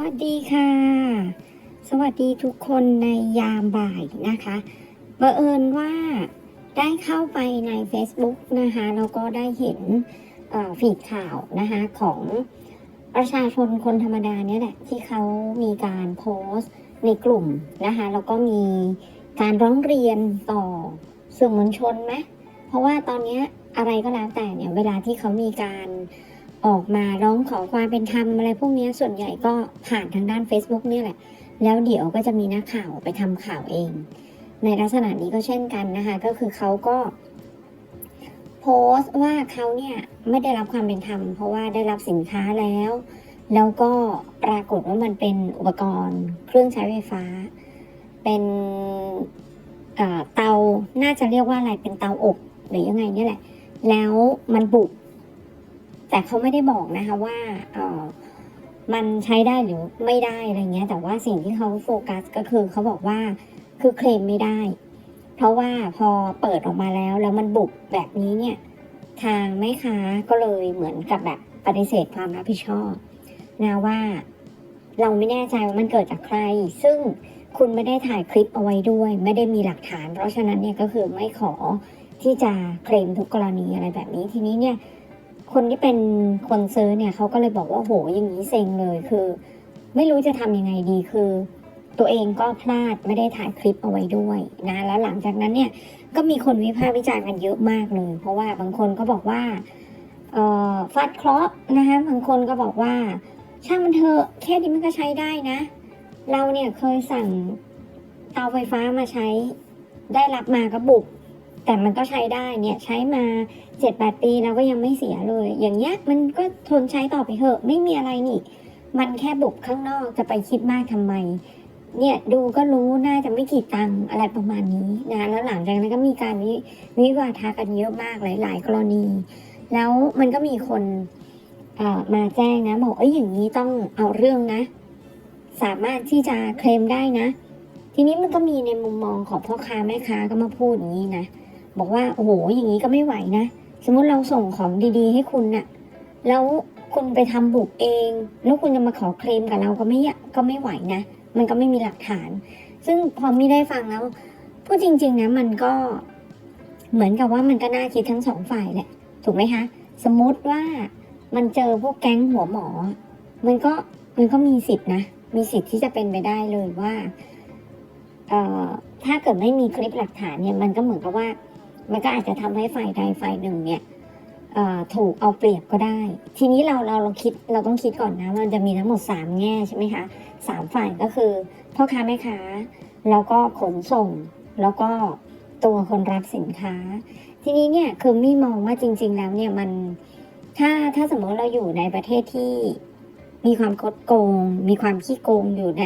วัสดีค่ะ สวัสดีทุกคนในยามบ่ายนะคะบังเอิญว่าได้เข้าไปใน Facebook นะคะแล้วก็ได้เห็นฟีดข่าวนะคะของประชาชนคนธรรมดาเนี่ยแหละที่เขามีการโพสต์ในกลุ่มนะคะแล้วก็มีการร้องเรียนต่อสื่อมวลชนไหมเพราะว่าตอนนี้อะไรก็แล้วแต่เนี่ยเวลาที่เขามีการ ออกมาร้องขอความเป็นธรรมอะไรพวกนี้ส่วนใหญ่ก็ผ่านทางด้าน Facebook เนี่ยแหละ แล้วเดี๋ยวก็จะมีนักข่าวไปทำข่าวเอง ในลักษณะนี้ก็เช่นกันนะคะ ก็คือเขาก็โพสต์ว่าเขาเนี่ยไม่ได้รับความเป็นธรรม เพราะว่าได้รับสินค้าแล้ว แล้วก็ปรากฏว่ามันเป็นอุปกรณ์ เครื่องใช้ไฟฟ้า เป็นเอ่อเตาน่าจะเรียกว่าอะไรเป็นเตาอบหรือยังไงเนี่ยแหละ แล้วมันบุก แต่เขาไม่ได้บอกนะคะว่าเออมันใช้ได้หรือไม่ได้อะไรเงี้ย แต่ว่าสิ่งที่เขาโฟกัสก็คือเขาบอกว่าคือเคลมไม่ได้ เพราะว่าพอเปิดออกมาแล้วแล้วมันบุกแบบนี้เนี่ย ทางแม่ค้าก็เลยเหมือนกับแบบปฏิเสธความรับผิดชอบนะว่าเราไม่แน่ใจว่ามันเกิดจากใคร ซึ่งคุณไม่ได้ถ่ายคลิปเอาไว้ด้วย ไม่ได้มีหลักฐาน เพราะฉะนั้นเนี่ยก็คือไม่ขอที่จะเคลมทุกกรณีอะไรแบบนี้ทีนี้เนี่ย คนที่เป็นคนซื้อเนี่ยเขาก็เลยบอกว่าโหอย่างนี้เซ็งเลยคือ ไม่รู้จะทำยังไงดีคือ ตัวเองก็พลาดไม่ได้ถ่ายคลิปเอาไว้ด้วยนะแล้วหลังจากนั้นเนี่ยก็มีคนวิพากษ์วิจารณ์กันเยอะมากเลย เพราะว่าบางคนก็บอกว่าเอ่อฟาดเคราะห์นะคะบางคนก็บอกว่า ช่างมันเถอะแค่นี้มันก็ใช้ได้นะ เราเนี่ยเคยสั่งเตาไฟฟ้ามาใช้ได้รับมาก็บุกแต่มันก็ใช้ได้เนี่ยใช้มา เจ็ดแปดปีเราก็ยังไม่เสียเลย อย่างเงี้ยมันก็ทนใช้ต่อไปเถอะ ไม่มีอะไรนี่ มันแค่บุกข้างนอกจะไปคิดมากทำไม เนี่ยดูก็รู้น่าจะไม่กี่ตังค์อะไรประมาณนี้นะแล้วหลังจากนั้นก็มีการวิวิวาทากันเยอะมากหลาย ๆ กรณี แล้วมันก็มีคนมาแจ้งนะบอกเอ้ยอย่างนี้ต้องเอาเรื่องนะ สามารถที่จะเคลมได้นะ ทีนี้มันก็มีในมุมมองของพ่อค้าแม่ค้าก็มาพูดอย่างนี้นะบอกว่าโอ้โหอย่างนี้ก็ไม่ไหวนะ สมมติเราส่งของดีๆ ให้คุณน่ะแล้วคุณไปทำบุกเอง แล้วคุณจะมาขอเคลมกับเราก็ไม่ก็ไม่ไหวนะ มันก็ไม่มีหลักฐาน ซึ่งพอไม่ได้ฟังแล้วพูดจริง ๆนะมันก็เหมือนกับว่ามันก็น่าคิดทั้งสองฝ่ายแหละ ถูกไหมคะ สมมติว่ามันเจอพวกแก๊งหัวหมอ มันก็มันก็มีสิทธินะ มีสิทธิ์ที่จะเป็นไปได้เลยว่า เอ่อถ้าเกิดไม่มีคลิปหลักฐานเนี่ยมันก็เหมือนกับว่า มันก็อาจจะทำให้ฝ่ายใดฝ่ายหนึ่งเนี่ยถูกเอาเปรียบก็ได้ ทีนี้เราเราเราคิดเราต้องคิดก่อนนะมันจะมีทั้งหมดสามแง่ใช่ไหมคะสามฝ่ายก็คือพ่อค้าแม่ค้า แล้วก็ขนส่ง แล้วก็ตัวคนรับสินค้า ทีนี้เนี่ยคือมี่มองว่าจริง ๆ แล้วเนี่ยมันถ้าถ้าสมมติเราอยู่ในประเทศที่มีความคดโกง มีความขี้โกงอยู่ใน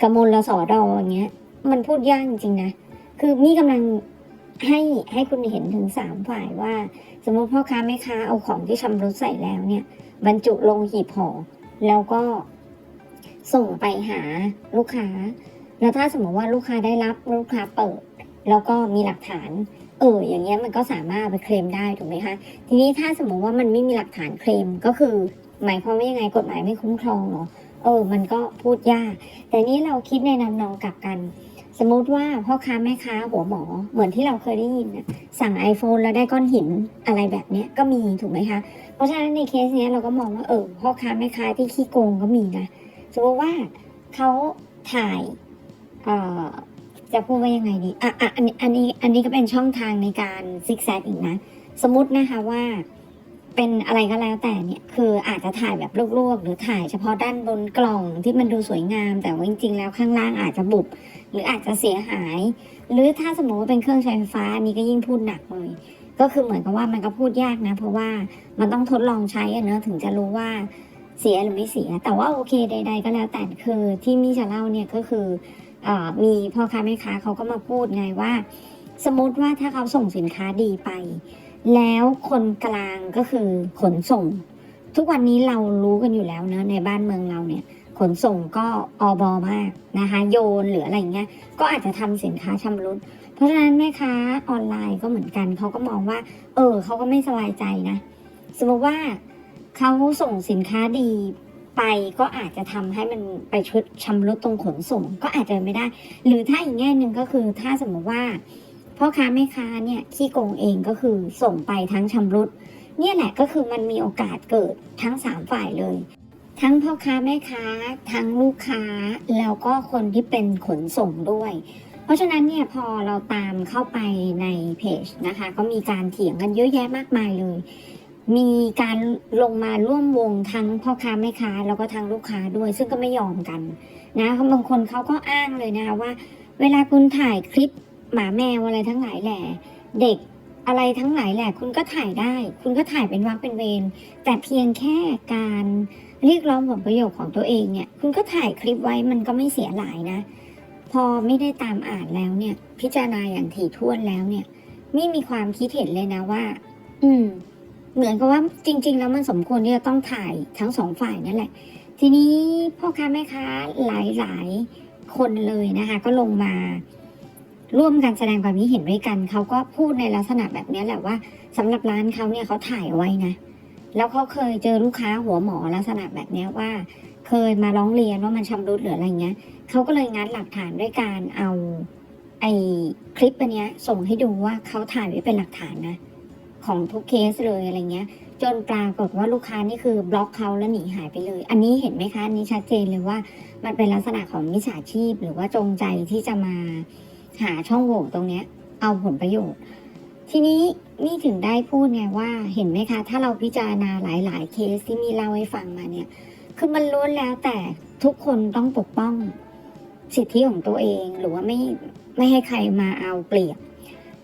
กมลสอดออย่างเงี้ย มันพูดยากจริงๆนะ คือมี่กำลัง ให้ให้คุณเห็นถึงสามฝ่ายว่า สมมติพ่อค้าแม่ค้าเอาของที่ชำรุดใส่แล้วเนี่ย บรรจุลงหีบห่อแล้วก็ส่งไปหาลูกค้า แล้วถ้าสมมติว่าลูกค้าได้รับลูกค้าเปิด แล้วก็มีหลักฐาน เอออย่างเงี้ยมันก็สามารถเอาไปเคลมได้ถูกไหมคะทีนี้ถ้าสมมติว่ามันไม่มีหลักฐานเคลมก็คือ หมายความว่ายังไงกฎหมายไม่คุ้มครองเหรอเออ มันก็พูดยาก แต่นี้เราคิดในนำนองกลับกัน สมมุติว่าพ่อค้าแม่ค้าหัวหมอเหมือนที่เราเคยได้ยินนะสั่ง iPhone แล้วได้ก้อนหินอะไรแบบเนี้ยก็มีถูกไหมคะ เพราะฉะนั้นในเคสเนี้ยเราก็มองว่าเออพ่อค้าแม่ค้าที่ขี้โกงก็มีนะสมมติว่าเขาถ่ายเอ่อจะพูดว่ายังไงดีอะอะอันนี้อันนี้อันนี้ก็เป็นช่องทางในการซิกแซกอีกนะ สมมตินะคะว่า เป็นอะไรก็แล้วแต่เนี่ยคืออาจจะถ่ายแบบลวกๆ หรือถ่ายเฉพาะด้านบนกล่องที่มันดูสวยงาม แต่ว่าจริงๆ แล้วข้างล่างอาจจะบุบหรืออาจจะเสียหาย หรือถ้าสมมติว่าเป็นเครื่องใช้ไฟฟ้านี้ก็ยิ่งพูดหนักเลยก็คือเหมือนกับว่ามันก็พูดยากนะ เพราะว่ามันต้องทดลองใช้อะเนอะถึงจะรู้ว่าเสียหรือไม่เสีย แต่ว่าโอเคใด ๆ ก็แล้วแต่คือที่มี่จะเล่าเนี่ยก็คืออมีพ่อค้าแม่ค้าเขาก็มาพูดไงว่า สมมติว่าถ้าเขาส่งสินค้าดีไป แล้วคนกลางก็คือขนส่ง ทุกวันนี้เรารู้กันอยู่แล้วนะในบ้านเมืองเราเนี่ยขนส่งก็อบอมากนะคะโยนหรืออะไรเงี้ยก็อาจจะทำสินค้าชำรุด เพราะฉะนั้นแม่ค้าออนไลน์ก็เหมือนกันเขาก็มองว่า เออเขาก็ไม่สบายใจนะ สมมติว่าเขาส่งสินค้าดีไปก็อาจจะทำให้มันไปชุดชำรุดตรงขนส่งก็อาจจะไม่ได้ หรือถ้าอีกแง่หนึ่งก็คือถ้าสมมติว่า พ่อค้าแม่ค้าเนี่ยขี้โกงเองก็คือส่งไปทั้งชำรุด เนี่ยแหละก็คือมันมีโอกาสเกิดทั้งสามฝ่ายเลย ทั้งพ่อค้าแม่ค้า ทั้งลูกค้า แล้วก็คนที่เป็นขนส่งด้วย เพราะฉะนั้นเนี่ยพอเราตามเข้าไปในเพจนะคะ ก็มีการเถียงกันเยอะแยะมากมายเลย มีการลงมาร่วมวงทั้งพ่อค้าแม่ค้าแล้วก็ทั้งลูกค้าด้วย ซึ่งก็ไม่ยอมกันนะบางคนเขาก็อ้างเลยนะคะว่า เวลาคุณถ่ายคลิป หมาแมวอะไรทั้งหลายแหละเด็กอะไรทั้งหลายแหละ คุณก็ถ่ายได้ คุณก็ถ่ายเป็นวักเป็นเวรแต่เพียงแค่การเรียกร้องผลประโยชน์ของตัวเองเนี่ย คุณก็ถ่ายคลิปไว้มันก็ไม่เสียหลายนะ พอไม่ได้ตามอ่านแล้วเนี่ย พิจารณาอย่างถี่ถ้วนแล้วเนี่ย ไม่มีความคิดเห็นเลยนะว่า อืม เหมือนกับว่าจริง ๆ แล้วมันสมควรที่จะต้องถ่ายทั้งสองฝ่ายนั่นแหละ ทีนี้พ่อค้าแม่ค้าหลายๆคนเลยนะคะ ก็ลงมา ร่วมกันแสดงความคิดเห็นด้วยกัน เขาก็พูดในลักษณะแบบนี้แหละว่าสำหรับร้านเขาเนี่ยเขาถ่ายเอาไว้นะแล้วเขาเคยเจอลูกค้าหัวหมอลักษณะแบบนี้ว่า เคยมาร้องเรียนว่ามันชำรุดหรืออะไรเงี้ยเขาก็เลยงัดหลักฐานด้วยการเอาไอ้คลิปอันเนี้ย ส่งให้ดูว่าเขาถ่ายไว้เป็นหลักฐานนะของทุกเคสเลยอะไรเงี้ย จนปรากฏว่าลูกค้านี่คือบล็อกเขาแล้วหนีหายไปเลย อันนี้เห็นไหมคะอันนี้ชัดเจนเลยว่า มันเป็นลักษณะของมิจฉาชีพ หรือว่าจงใจที่จะมา หาช่องโหว่ตรงเนี้ย เอาผลประโยชน์ ทีนี้นี่ถึงได้พูดไงว่าเห็นไหมคะ ถ้าเราพิจารณาหลาย ๆ เคสที่มีเล่าให้ฟังมาเนี่ย คือมันล้วนแล้วแต่ทุกคนต้องปกป้องสิทธิของตัวเองหรือว่าไม่ไม่ให้ใครมาเอาเปรียบ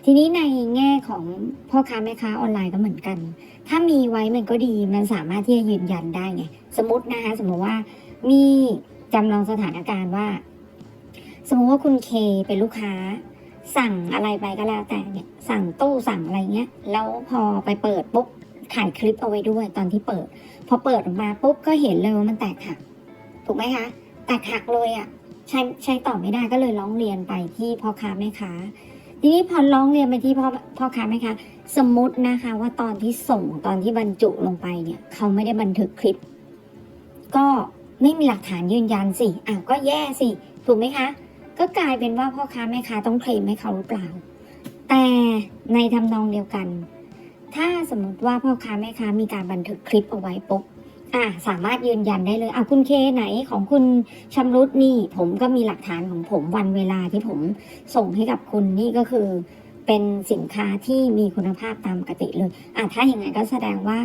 ทีนี้ในแง่ของพ่อค้าแม่ค้าออนไลน์ก็เหมือนกัน ถ้ามีไว้มันก็ดีมันสามารถที่จะยืนยันได้ไงสมมตินะคะสมมติว่ามีจำลองสถานการณ์ว่า สมมติว่าคุณเคเป็นลูกค้า สั่งอะไรไปก็แล้วแต่เนี่ย สั่งตู้สั่งอะไรเงี้ย แล้วพอไปเปิดปุ๊บถ่ายคลิปเอาไว้ด้วยตอนที่เปิด พอเปิดออกมาปุ๊บก็เห็นเลยว่ามันแตกหัก ถูกไหมคะ แตกหักเลยอะ่ะใช้ใช้ต่อไม่ได้ก็เลยร้องเรียนไปที่พ่อค้าแม่ค้า ทีนี้พอร้องเรียนไปที่พ่อพ่อค้าแม่ค้าสมมตินะคะว่าตอนที่ส่งตอนที่บรรจุลงไปเนี่ยเขาไม่ได้บันทึกคลิป ก็ไม่มีหลักฐานยืนยันสิอ้าวก็แย่สิ ถูกไหมคะ ก็กลายเป็นว่าพ่อค้าแม่ค้าต้องเคลมให้เขาหรือเปล่า แต่ในทำนองเดียวกัน ถ้าสมมติว่าพ่อค้าแม่ค้ามีการบันทึกคลิปเอาไว้ปุ๊บอะสามารถยืนยันได้เลยอะคุณเคไหนของคุณชำรุดนี่ ผมก็มีหลักฐานของผมวันเวลาที่ผมส่งให้กับคุณนี่ก็คือ เป็นสินค้าที่มีคุณภาพตามปกติเลยอะถ้าอย่างนั้นก็แสดงว่า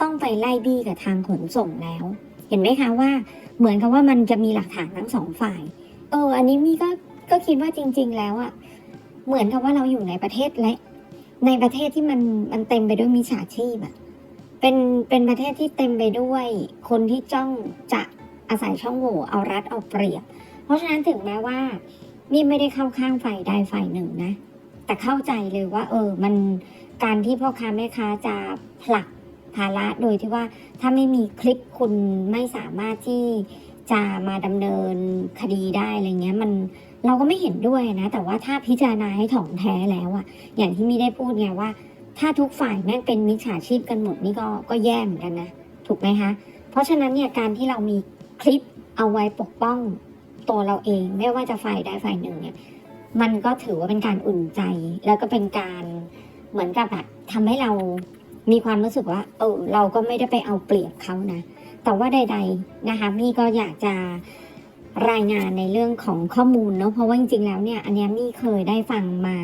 ต้องไปไล่บี้กับทางขนส่งแล้ว เห็นไหมคะว่า เหมือนกับว่ามันจะมีหลักฐานทั้งสองฝ่าย เออ อันนี้มี่ก็ก็คิดว่าจริง ๆ แล้วอะเหมือนกับว่าเราอยู่ในประเทศและ ในประเทศที่มันมันเต็มไปด้วยมิจฉาชีพอะเป็นเป็นประเทศที่เต็มไปด้วยคนที่จ้องจะอาศัยช่องโหว่เอารัดเอาเปรียบ เพราะฉะนั้นถึงแม้ว่านี่ไม่ได้เข้าข้างฝ่ายใดฝ่ายหนึ่งนะ แต่เข้าใจเลยว่า เออ มันการที่พ่อค้าแม่ค้าจะผลักภาระโดยที่ว่าถ้าไม่มีคลิปคุณไม่สามารถที่ จะมาดำเนินคดีได้อะไรเงี้ยมันเราก็ไม่เห็นด้วยนะ แต่ว่าถ้าพิจารณาให้ถ่องแท้แล้วอะอย่างที่มีได้พูดไงว่า ถ้าทุกฝ่ายแม่งเป็นมิจฉาชีพกันหมดนี่ก็ก็แย่เหมือนกันนะ ถูกไหมคะ เพราะฉะนั้นเนี่ยการที่เรามีคลิปเอาไว้ปกป้องตัวเราเอง ไม่ว่าจะฝ่ายใดฝ่ายหนึ่งเนี่ยมันก็ถือว่าเป็นการอุ่นใจ แล้วก็เป็นการเหมือนกับแบบทำให้เรามีความรู้สึกว่าเออเราก็ไม่ได้ไปเอาเปรียบเขานะ แต่ว่าใด ๆนะคะมี่ก็อยากจะรายงานในเรื่องของข้อมูลเนาะเพราะว่าจริงๆแล้วเนี่ย อันเนี้ยมี่เคยได้ฟังมา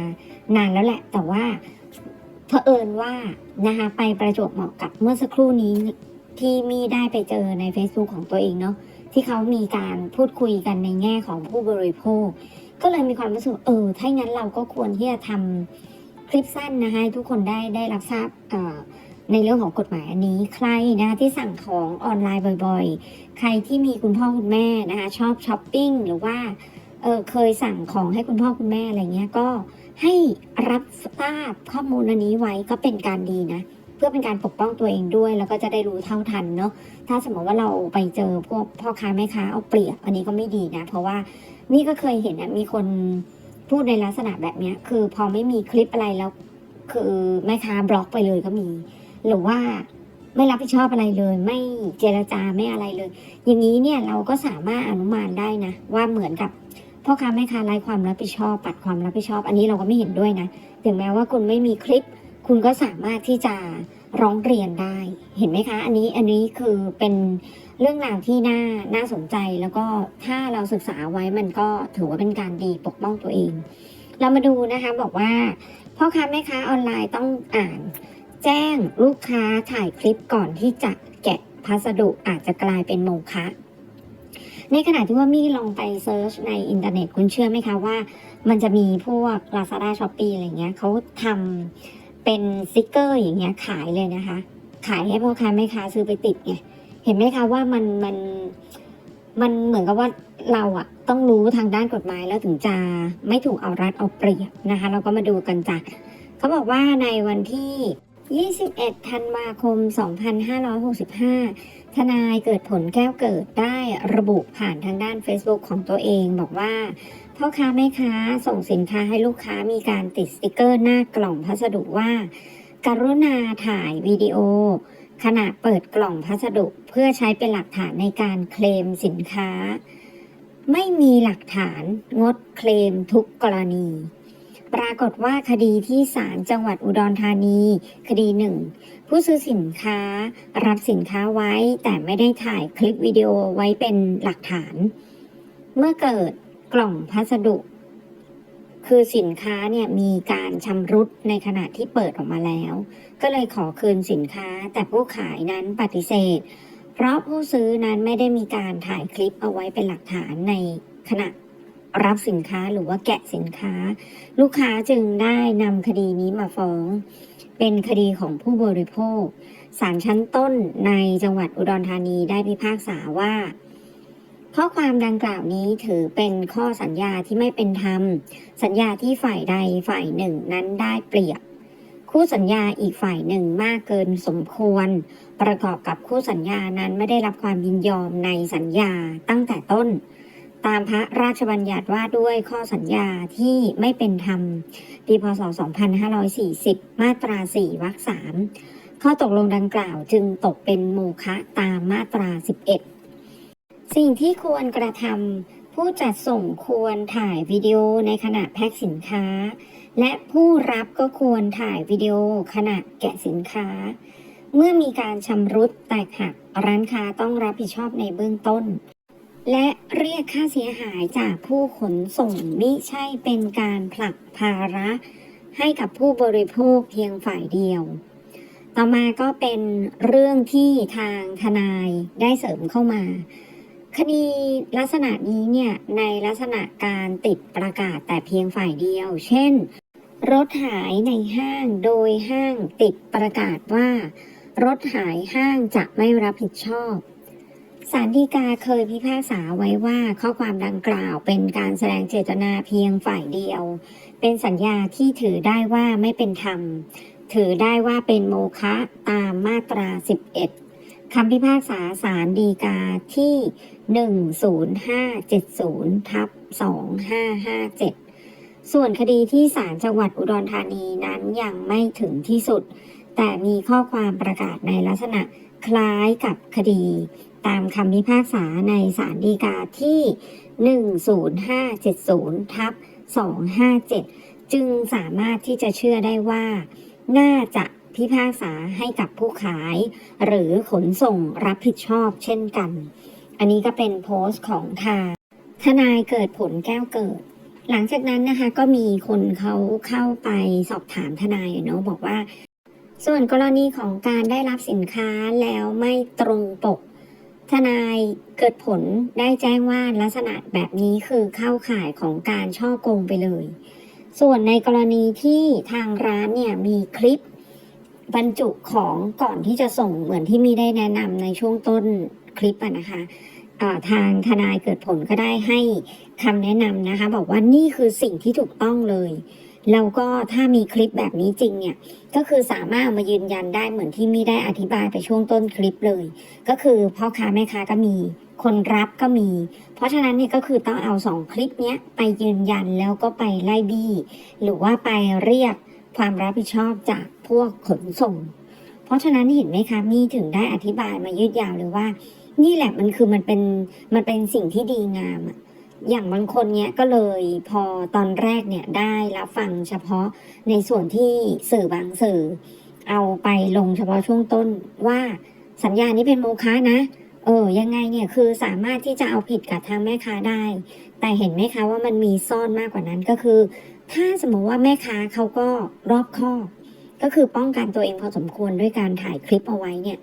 นานแล้วแหละ แต่ว่าเผอิญว่านะคะไปประจวบเหมาะกับเมื่อสักครู่นี้ที่มี่ได้ไปเจอใน Facebook ของตัวเองเนาะที่เขามีการพูดคุยกันในแง่ของผู้บริโภค ก็เลยมีความรู้สึกเออถ้างั้นเราก็ควรที่จะทำคลิปสั้นนะคะให้ทุกคนได้ได้รับทราบเอ่อ ในเรื่องของกฎหมายอันนี้ใครนะคะที่สั่งของออนไลน์บ่อยๆ ใครที่มีคุณพ่อคุณแม่นะคะชอบช้อปปิ้งหรือว่าเออเคยสั่งของให้คุณพ่อคุณแม่อะไรเงี้ยก็ให้รับทราบข้อมูลอันนี้ไว้ก็เป็นการดีนะ เพื่อเป็นการปกป้องตัวเองด้วย แล้วก็จะได้รู้เท่าทันเนาะถ้าสมมติว่าเราไปเจอพวกพ่อค้าแม่ค้าเอาเปรียบอันนี้ก็ไม่ดีนะ เพราะว่านี่ก็เคยเห็นนะมีคนพูดในลักษณะแบบเนี้ยคือพอไม่มีคลิปอะไรแล้ว คือแม่ค้าบล็อกไปเลยก็มี หรือว่าไม่รับผิดชอบอะไรเลย ไม่เจรจาไม่อะไรเลย อย่างนี้เนี่ยเราก็สามารถอนุมานได้นะ ว่าเหมือนกับพ่อค้าแม่ค้าไร้ความรับผิดชอบ ปัดความรับผิดชอบ อันนี้เราก็ไม่เห็นด้วยนะถึงแม้ว่าคุณไม่มีคลิป คุณก็สามารถที่จะร้องเรียนได้ เห็นไหมคะ อันนี้อันนี้คือเป็นเรื่องราวที่น่าน่าสนใจแล้วก็ถ้าเราศึกษาไว้มันก็ถือว่าเป็นการดีปกป้องตัวเอง เรามาดูนะคะบอกว่าพ่อค้าแม่ค้าออนไลน์ต้องอ่าน แจ้งลูกค้าถ่ายคลิปก่อนที่จะแกะพัสดุอาจจะกลายเป็นโมฆะในขณะที่ว่ามี่ลองไปเซิร์ชในอินเทอร์เน็ตคุณเชื่อไหมคะว่า มันจะมีพวก Lazada s h o p e e อะไรเงี้ยเขาทำเป็นสติกเกอร์อย่างเงี้ยขายเลยนะคะ ขายให้พ่อค้าแม่ค้าซื้อไปติดไงเห็นไหมคะว่ามันมันมันเหมือนกับว่าเราอะต้องรู้ทางด้านกฎหมายแล้วถึงจะไม่ถูกเอารัดเอาเปรียบนะคะ เราก็มาดูกันจ้ะเขาบอกว่าในวันที่ 21 ธันวาคม 2565 ทนายเกิดผลแก้วเกิดได้ระบุผ่านทางด้าน Facebook ของตัวเองบอกว่า พ่อค้าแม่ค้าส่งสินค้าให้ลูกค้ามีการติดสติกเกอร์หน้ากล่องพัสดุว่า กรุณาถ่ายวิดีโอ ขณะเปิดกล่องพัสดุเพื่อใช้เป็นหลักฐานในการเคลมสินค้า ไม่มีหลักฐานงดเคลมทุกกรณี ปรากฏว่าคดีที่ศาลจังหวัดอุดรธานี คดีหนึ่งผู้ซื้อสินค้ารับสินค้าไว้แต่ไม่ได้ถ่ายคลิปวิดีโอไว้เป็นหลักฐาน เมื่อเกิดกล่องพัสดุ คือสินค้าเนี่ยมีการชำรุดในขณะที่เปิดออกมาแล้ว ก็เลยขอคืนสินค้าแต่ผู้ขายนั้นปฏิเสธ เพราะผู้ซื้อนั้นไม่ได้มีการถ่ายคลิปเอาไว้เป็นหลักฐานในขณะ รับสินค้าหรือว่าแกะสินค้า ลูกค้าจึงได้นำคดีนี้มาฟ้อง เป็นคดีของผู้บริโภคศาลชั้นต้นในจังหวัดอุดรธานีได้พิพากษาว่า ข้อความดังกล่าวนี้ถือเป็นข้อสัญญาที่ไม่เป็นธรรม สัญญาที่ฝ่ายใดฝ่ายหนึ่งนั้นได้เปรียบ คู่สัญญาอีกฝ่ายหนึ่งมากเกินสมควร ประกอบกับคู่สัญญานั้นไม่ได้รับความยินยอมในสัญญาตั้งแต่ต้น ตามพระราชบัญญัติว่าด้วยข้อสัญญาที่ไม่เป็นธรรม ปีพศ 2540 มาตรา 4 วรรค 3 ข้อตกลงดังกล่าวจึงตกเป็นโมฆะตามมาตรา 11 สิ่งที่ควรกระทำผู้จัดส่งควรถ่ายวิดีโอในขณะแพ็คสินค้า และผู้รับก็ควรถ่ายวิดีโอขณะแกะสินค้า เมื่อมีการชำรุดแตกหักร้านค้าต้องรับผิดชอบในเบื้องต้น และเรียกค่าเสียหายจากผู้ขนส่งมิใช่เป็นการผลักภาระให้กับผู้บริโภคเพียงฝ่ายเดียว ต่อมาก็เป็นเรื่องที่ทางทนายได้เสริมเข้ามา คดีลักษณะนี้เนี่ยในลักษณะการติดประกาศแต่เพียงฝ่ายเดียว เช่น รถหายในห้างโดยห้างติดประกาศว่า รถหายห้างจะไม่รับผิดชอบ ศาลฎีกาเคยพิพากษาไว้ว่าข้อความดังกล่าวเป็นการแสดงเจตนาเพียงฝ่ายเดียว เป็นสัญญาที่ถือได้ว่าไม่เป็นธรรม ถือได้ว่าเป็นโมฆะตามมาตรา 11 คำพิพากษาศาลฎีกาที่ 10570ทับ2557 ส่วนคดีที่ศาลจังหวัดอุดรธานีนั้นยังไม่ถึงที่สุด แต่มีข้อความประกาศในลักษณะคล้ายกับคดี ตามคำพิพากษาในศาลฎีกาที่ 10570ทับ257 จึงสามารถที่จะเชื่อได้ว่า น่าจะพิพากษาให้กับผู้ขาย หรือขนส่งรับผิดชอบเช่นกัน อันนี้ก็เป็นโพสต์ของทางทนายเกิดผลแก้วเกิด หลังจากนั้นนะคะก็มีคนเขาเข้าไปสอบถามทนายเนาะบอกว่าส่วนกรณีของการได้รับสินค้าแล้วไม่ตรงปก ทนายเกิดผลได้แจ้งว่าลักษณะแบบนี้คือเข้าข่ายของการช่อโกงไปเลย ส่วนในกรณีที่ทางร้านเนี่ยมีคลิปบรรจุของก่อนที่จะส่งเหมือนที่มีได้แนะนำในช่วงต้นคลิปอะนะคะทางทนายเกิดผลก็ได้ให้คำแนะนำนะคะ บอกว่านี่คือสิ่งที่ถูกต้องเลย แล้วก็ถ้ามีคลิปแบบนี้จริงเนี่ย ก็คือสามารถมายืนยันได้เหมือนที่มีได้อธิบายไปช่วงต้นคลิปเลย ก็คือพ่อค้าแม่ค้าก็มี คนรับก็มี เพราะฉะนั้นเนี่ยก็คือต้องเอาสองคลิปเนี้ยไปยืนยันแล้วก็ไปไล่บี้ หรือว่าไปเรียกความรับผิดชอบจากพวกขนส่ง เพราะฉะนั้นเห็นไหมคะมีถึงได้อธิบายมายืดยาวเลยว่า นี่แหละมันคือมันเป็นมันเป็นสิ่งที่ดีงามอะ อย่างบางคนเนี้ยก็เลยพอตอนแรกเนี่ยได้รับฟังเฉพาะในส่วนที่สื่อบางสื่อ เอาไปลงเฉพาะช่วงต้นว่าสัญญานี้เป็นโมฆะนะเออยังไงเนี่ยคือสามารถที่จะเอาผิดกับทางแม่ค้าได้ แต่เห็นไหมคะว่ามันมีซ่อนมากกว่านั้นก็คือ ถ้าสมมติว่าแม่ค้าเขาก็รอบคอบก็คือป้องกันตัวเองพอสมควรด้วยการถ่ายคลิปเอาไว้เนี่ย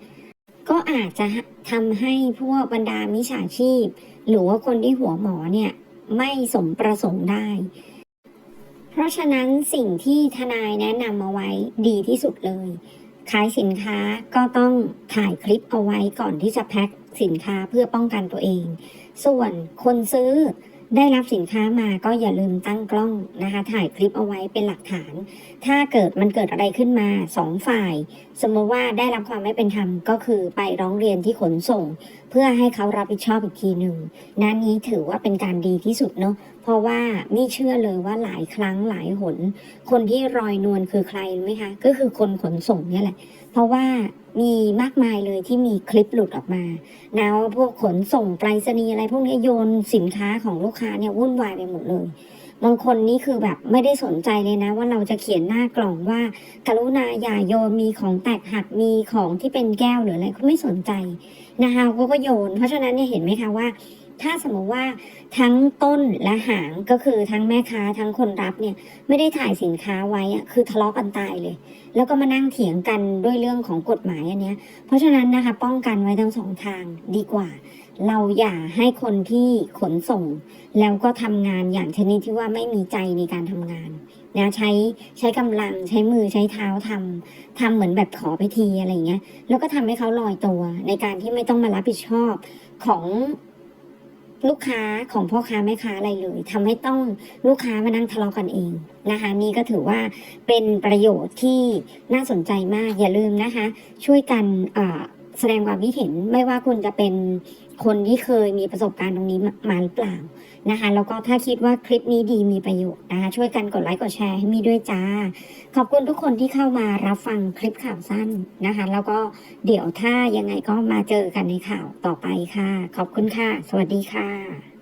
ก็อาจจะทำให้พวกบรรดามิจฉาชีพ หรือว่าคนที่หัวหมอเนี่ยไม่สมประสงค์ได้ เพราะฉะนั้นสิ่งที่ทนายแนะนำเอาไว้ดีที่สุดเลย ขายสินค้าก็ต้องถ่ายคลิปเอาไว้ก่อนที่จะแพ็คสินค้าเพื่อป้องกันตัวเอง ส่วนคนซื้อ ได้รับสินค้ามาก็อย่าลืมตั้งกล้องนะคะ ถ่ายคลิปเอาไว้เป็นหลักฐาน ถ้าเกิดมันเกิดอะไรขึ้นมาสองฝ่าย สมมติว่าได้รับความไม่เป็นธรรมก็คือไปร้องเรียนที่ขนส่ง เพื่อให้เขารับผิดชอบอีกทีหนึ่งนั่นนี้ถือว่าเป็นการดีที่สุดเนาะเพราะว่านี่เชื่อเลยว่าหลายครั้งหลายหน คนที่รอยนวลคือใครรู้ไหมคะก็คือคนขนส่งเนี่ยแหละ เพราะว่า มีมากมายเลยที่มีคลิปหลุดออกมานะว่าพวกขนส่งไปรษณีย์อะไรพวกนี้โยนสินค้าของลูกค้าเนี่ยวุ่นวายไปหมดเลย บางคนนี่คือแบบไม่ได้สนใจเลยนะ ว่าเราจะเขียนหน้ากล่องว่า กรุณาอย่าโยนมีของแตกหักมีของที่เป็นแก้วหรืออะไรเขาไม่สนใจนะคะเขาก็โยน เพราะฉะนั้นเนี่ยเห็นไหมคะว่า ถ้าสมมติว่าทั้งต้นและหางก็คือทั้งแม่ค้าทั้งคนรับเนี่ยไม่ได้ถ่ายสินค้าไว้อะคือทะเลาะกันตายเลย แล้วก็มานั่งเถียงกันด้วยเรื่องของกฎหมายอันเนี้ย เพราะฉะนั้นนะคะป้องกันไว้ทั้งสองทางดีกว่า เราอย่าให้คนที่ขนส่ง แล้วก็ทำงานอย่างชนิดที่ว่าไม่มีใจในการทำงานนะใช้ใช้กำลังใช้มือใช้เท้าทำทำเหมือนแบบขอไปทีอะไรเงี้ย แล้วก็ทำให้เขาลอยตัวในการที่ไม่ต้องมารับผิดชอบของ ลูกค้าของพ่อค้าแม่ค้าอะไรเลยทำให้ต้องลูกค้ามานั่งทะเลาะกันเองนะคะนี่ก็ถือว่าเป็นประโยชน์ที่น่าสนใจมากอย่าลืมนะคะ ช่วยกันอ่า แสดงความคิดเห็นไม่ว่าคุณจะเป็นคนที่เคยมีประสบการณ์ตรงนี้มาหรือเปล่านะคะแล้วก็ถ้าคิดว่าคลิปนี้ดีมีประโยชน์นะคะช่วยกันกดไลค์กดแชร์ให้มีด้วยจ้า ขอบคุณทุกคนที่เข้ามารับฟังคลิปข่าวสั้นนะคะแล้วก็เดี๋ยวถ้ายังไงก็มาเจอกันในข่าวต่อไปค่ะ ขอบคุณค่ะ สวัสดีค่ะ